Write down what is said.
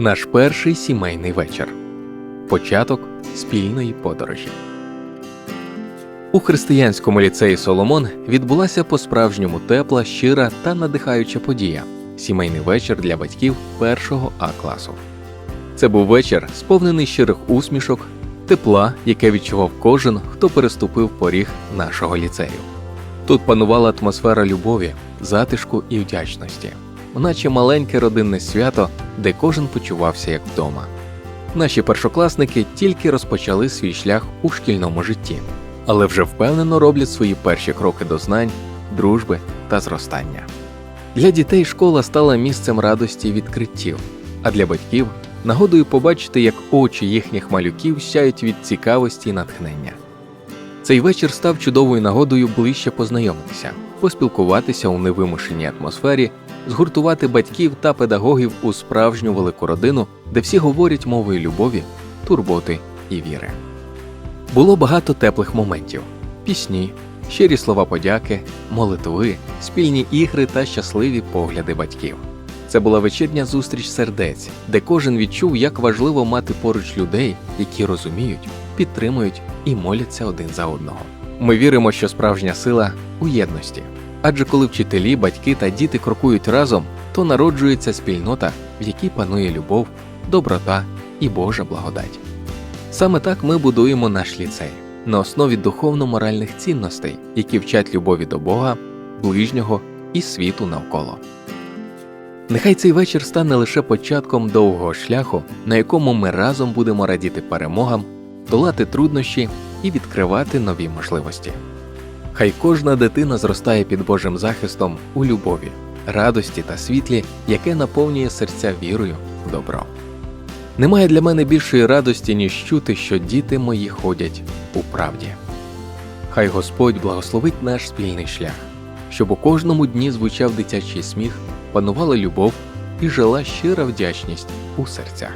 Наш перший сімейний вечір. Початок спільної подорожі. У християнському ліцеї Соломон відбулася по-справжньому тепла, щира та надихаюча подія сімейний вечір для батьків першого А класу. Це був вечір, сповнений щирих усмішок, тепла, яке відчував кожен, хто переступив поріг нашого ліцею. Тут панувала атмосфера любові, затишку і вдячності, наче маленьке родинне свято, де кожен почувався як вдома. Наші першокласники тільки розпочали свій шлях у шкільному житті, але вже впевнено роблять свої перші кроки до знань, дружби та зростання. Для дітей школа стала місцем радості і відкриттів, а для батьків нагодою побачити, як очі їхніх малюків сяють від цікавості і натхнення. Цей вечір став чудовою нагодою ближче познайомитися, поспілкуватися у невимушеній атмосфері, згуртувати батьків та педагогів у справжню велику родину, де всі говорять мовою любові, турботи і віри. Було багато теплих моментів: пісні, щирі слова подяки, молитви, спільні ігри та щасливі погляди батьків. Це була вечірня зустріч сердець, де кожен відчув, як важливо мати поруч людей, які розуміють, підтримують і моляться один за одного. Ми віримо, що справжня сила у єдності. Адже коли вчителі, батьки та діти крокують разом, то народжується спільнота, в якій панує любов, доброта і Божа благодать. Саме так ми будуємо наш ліцей на основі духовно-моральних цінностей, які вчать любові до Бога, ближнього і світу навколо. Нехай цей вечір стане лише початком довгого шляху, на якому ми разом будемо радіти перемогам, долати труднощі і відкривати нові можливості. Хай кожна дитина зростає під Божим захистом у любові, радості та світлі, яке наповнює серця вірою в добро. Немає для мене більшої радості, ніж чути, що діти мої ходять у правді. Хай Господь благословить наш спільний шлях, щоб у кожному дні звучав дитячий сміх, панувала любов і жила щира вдячність у серцях.